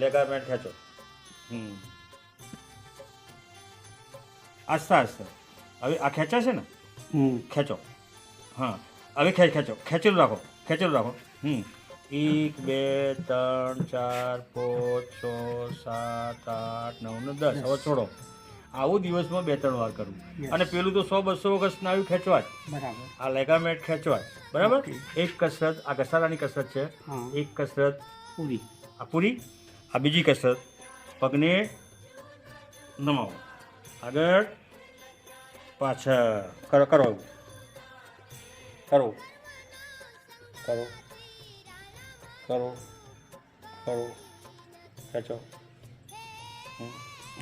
લેગામેન્ટ ખેંચો હમ. આસ્તા આસ્તા હવે આ ખેંચા છે ને? હમ. ખેંચો. હા. હવે ખેંચ ખેંચો. ખેંચેલું રાખો. ખેંચેલું રાખો. હમ. એક બે ત્રણ ચાર પાંચ છ સાત આઠ નવ ને દસ. હવે છોડો. આવું દિવસમાં બે ત્રણ વાર કરવું અને પેલું તો સો બસો વખત સ્નાયુ ખેંચવા જ બરાબર. આ લેગામેન્ટ ખેંચવા જ બરાબર એક કસરત આ ઘસારાની કસરત છે. એક કસરત પૂરી. આ પૂરી? આ બીજી કસરત. પગને નમાવો. આગળ પાછળ. કરો કરો. કરો. કરો. કરો. કરો. ખેંચો. હમ.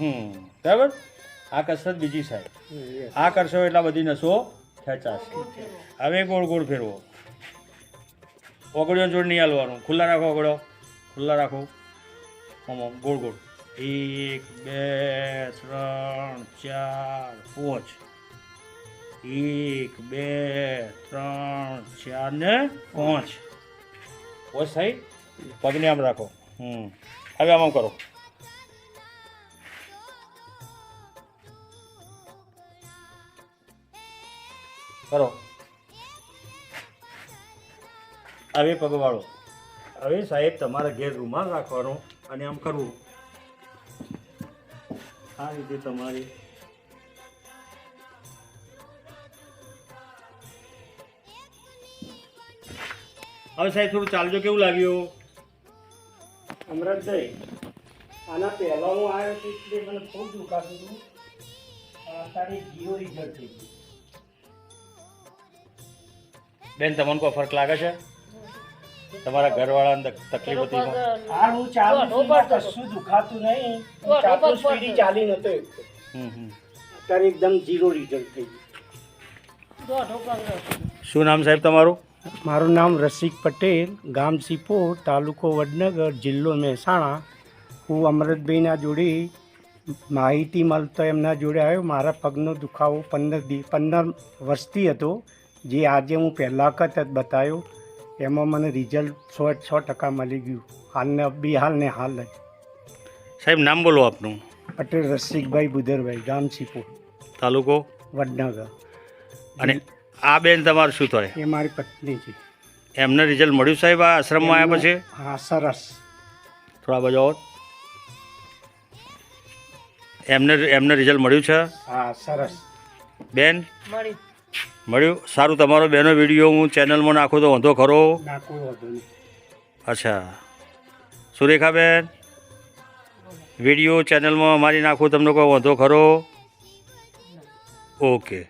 હમ. બરાબર? આ કસરત બીજી સાહેબ. આ કરશો એટલા બધી નસો ખેંચાશે. હવે ગોળ ગોળ ફેરવો. ઓગળ્યો જોડ નહીં હાલવાનું. ખુલ્લા રાખો ઓગળો. ખુલ્લા રાખો. આમ ગોળ ગોળ. એક બે ત્રણ ચાર પાંચ. એક બે ત્રણ ચાર ને પાંચ. પાંચ થઈ? પગને આમ રાખો. હમ. હવે આમ આમ કરો. કરો. હવે પગવાળો. હવે સાહેબ તમારા ઘેર રૂમાલ રાખવાનો. અને આમ કરવું. આ રીતે તમારી હવે સાહેબ થોડું ચાલજો કેવું લાગ્યું? અમરતભાઈ આના પહેલા હું આવ્યો છું એટલે મને ખૂબ દુખાતું હતું આ તારી જીરો રિઝલ્ટ થઈ ગયું બેન તમને કોઈ ફરક લાગે છે? તમારા ઘરવાળાને તક- તકલીફ હતી એમાં? હું ચાલુ કશું દુખાતું નહીં. હું ચાલુ સ્પીડી ચાલી નતો અત્યારે એકદમ ઝીરો રિઝલ્ટ થઈ શું નામ સાહેબ તમારું? મારું નામ રસિક પટેલ ગામ સિપોર તાલુકો વડનગર જિલ્લો મહેસાણા. હું અમરતભાઈના જોડે માહિતી મળતો એમના જોડે આવ્યો. મારા પગનો દુખાવો પંદર દી પંદર વર્ષથી હતો. જે આજે હું પહેલાં વખત જ બતાવ્યો. એમાં મને રિઝલ્ટ સો સો ટકા મળી ગયું. હાલને બી હાલને હાલ જ. સાહેબ નામ બોલો આપનું. પટેલ રસિકભાઈ બુધરભાઈ ગામ સિપોર તાલુકો? વડનગર. અને આ બેન તમારું શું થાય? એ મારી પત્ની છે. એમને રિઝલ્ટ મળ્યું સાહેબ આ આશ્રમમાં આવ્યા પછી? હા સરસ. થોડા બાજુ આવો. એમને એમને રિઝલ્ટ મળ્યું છે? હા સરસ. બેન? મળ્યું. સારું તમારો બેનો વીડિયો હું ચેનલમાં નાખું તો વાંધો ખરો? અચ્છા. સુરેખાબેન વીડિયો ચેનલમાં મારી નાખું તમને કોઈ વાંધો ખરો? ઓકે.